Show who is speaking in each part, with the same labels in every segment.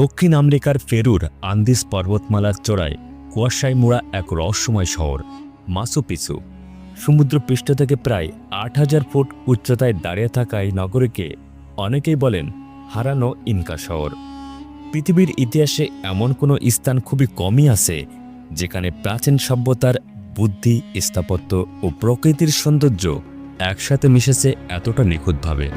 Speaker 1: দক্ষিণ আমেরিকার ফেরুর আন্দিস পর্বতমালার চড়ায় কুয়াশায় মোড়া এক রহস্যময় শহর মাসুপিসু সমুদ্রপৃষ্ঠ থেকে প্রায় আট হাজার ফুট উচ্চতায় দাঁড়িয়ে থাকা এই নগরীকে অনেকেই বলেন হারানো ইনকা শহর। পৃথিবীর ইতিহাসে এমন কোনো স্থান খুবই কমই আছে, যেখানে প্রাচীন সভ্যতার বুদ্ধি, স্থাপত্য ও প্রকৃতির সৌন্দর্য একসাথে মিশেছে এতটা নিখুঁতভাবে।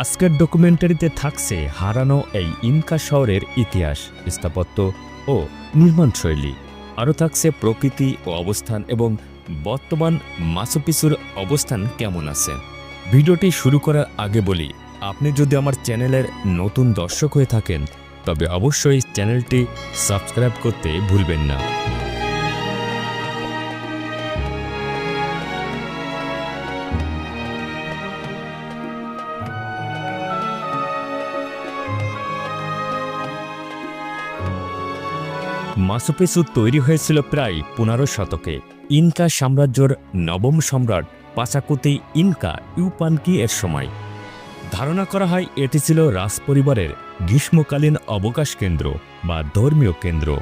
Speaker 1: আজকের ডকুমেন্টারিতে থাকছে হারানো এই ইনকা শহরের ইতিহাস, স্থাপত্য ও নির্মাণশৈলী আরও থাকছে প্রকৃতি ও অবস্থান এবং বর্তমান মাসুপিসুর অবস্থান কেমন আছে। ভিডিওটি শুরু করার আগে বলি, আপনি যদি আমার চ্যানেলের নতুন দর্শক হয়ে থাকেন, তবে অবশ্যই চ্যানেলটি সাবস্ক্রাইব করতে ভুলবেন না। মাসুপিসু তৈরি হয়েছিল প্রায় পনেরো শতকে। ইনকা সাম্রাজ্যর নবম সম্রাট পাচাকুতি ইনকা ইউপানকি এর সময়। ধারণা করা হয় এটি ছিল রাজপরিবারের গ্রীষ্মকালীন অবকাশ কেন্দ্র বা ধর্মীয় কেন্দ্র।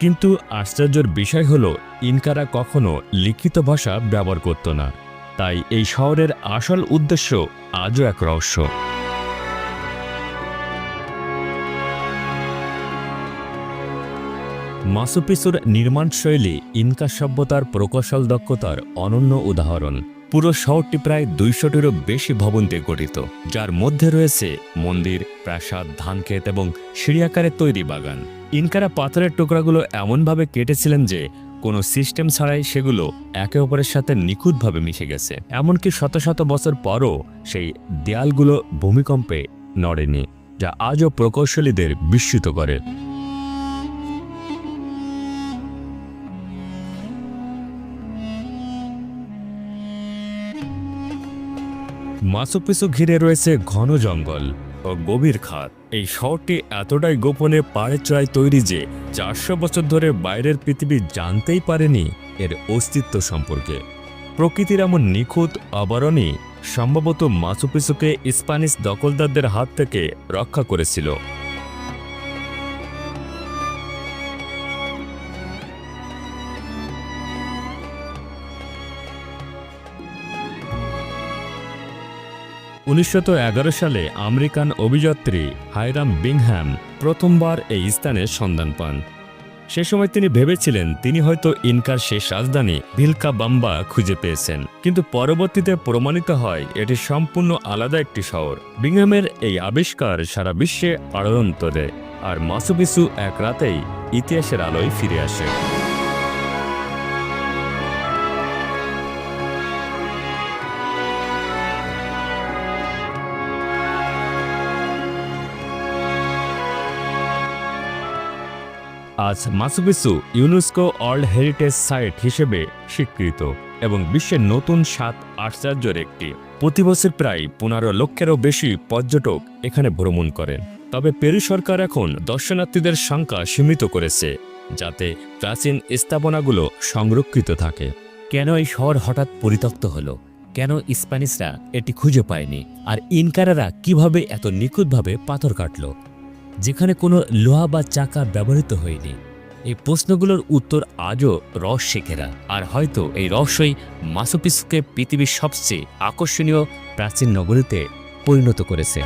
Speaker 1: কিন্তু আশ্চর্যের বিষয় হল, ইনকারা কখনো লিখিত ভাষা ব্যবহার করত না। তাই এই শহরের আসল উদ্দেশ্য আজও এক রহস্য। মাসুপিসুর নির্মাণশৈলী ইনকা সভ্যতার প্রকৌশল দক্ষতার অনন্য উদাহরণ। পুরো শহরটি প্রায় দুইশোটিরও বেশি ভবন দিয়ে গঠিত, যার মধ্যে রয়েছে মন্দির, প্রাসাদ ধানক্ষেত এবং সিঁড়িয়াকারে তৈরি বাগান। ইনকারা পাথরের টুকরাগুলো এমনভাবে কেটেছিলেন যে, কোনো সিস্টেম ছাড়াই সেগুলো একে অপরের সাথে নিখুঁতভাবে মিশে গেছে। এমনকি শত শত বছর পরও সেই দেয়ালগুলো ভূমিকম্পে নড়েনি, যা আজও প্রকৌশলীদের বিস্মিত করে। মাসুপিসু ঘিরে রয়েছে ঘন জঙ্গল ও গভীর খাত। এই শহরটি এতটাই গোপনে পাড়ে চড়ায় তৈরি যে চারশো বছর ধরে বাইরের পৃথিবী জানতেই পারেনি এর অস্তিত্ব সম্পর্কে। প্রকৃতির এমন নিখুঁত আবরণই সম্ভবত মাসুপিসুকে স্প্যানিশ দখলদারদের হাত থেকে রক্ষা করেছিল। উনিশশো এগারো সালে আমেরিকান অভিযাত্রী হাইরাম বিংহ্যাম প্রথমবার এই স্থানের সন্ধান পান। সে সময় তিনি ভেবেছিলেন তিনি হয়তো ইনকার শেষ রাজধানী ভিলকা বাম্বা খুঁজে পেয়েছেন। কিন্তু পরবর্তীতে প্রমাণিত হয় এটি সম্পূর্ণ আলাদা একটি শহর। বিংহ্যামের এই আবিষ্কার সারা বিশ্বে আড়ন্ত দেয় আর মাসুবিসু এক রাতেই ইতিহাসের আলোয় ফিরে আসে। আজ মাসুবিসু ইউনেস্কো ওয়ার্ল্ড হেরিটেজ সাইট হিসেবে স্বীকৃত এবং বিশ্বের নতুন সাত আশ্চর্যের একটি। প্রতি বছর প্রায় পনেরো লক্ষেরও বেশি পর্যটক এখানে ভ্রমণ করেন। তবে পেরু সরকার এখন দর্শনার্থীদের সংখ্যা সীমিত করেছে, যাতে প্রাচীন স্থাপনাগুলো সংরক্ষিত থাকে। কেন এই শহর হঠাৎ পরিত্যক্ত হলো? কেন স্প্যানিশরা এটি খুঁজে পায়নি? আর ইনকারারা কীভাবে এত নিখুঁতভাবে পাথর কাটলো? যেখানে কোনো লোহা বা চাকা ব্যবহৃত হয়নি। এই প্রশ্নগুলোর উত্তর আজও রহস্যে ঘেরা আর হয়তো এই রহস্যই মাসুপিসুকে পৃথিবীর সবচেয়ে আকর্ষণীয় প্রাচীন নগরীতে পরিণত করেছে।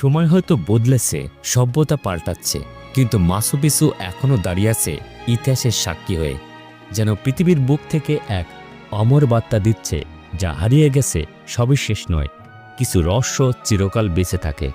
Speaker 1: সময় হয়তো বদলেছে, সভ্যতা পাল্টাচ্ছে। কিন্তু মাসুপিসু এখনও দাঁড়িয়ে আছে ইতিহাসের সাক্ষী হয়ে, যেন পৃথিবীর বুক থেকে এক অমর বার্তা দিচ্ছে, যা হারিয়ে গেছে সবিশেষ নয়, কিছু রহস্য চিরকাল বেঁচে থাকে।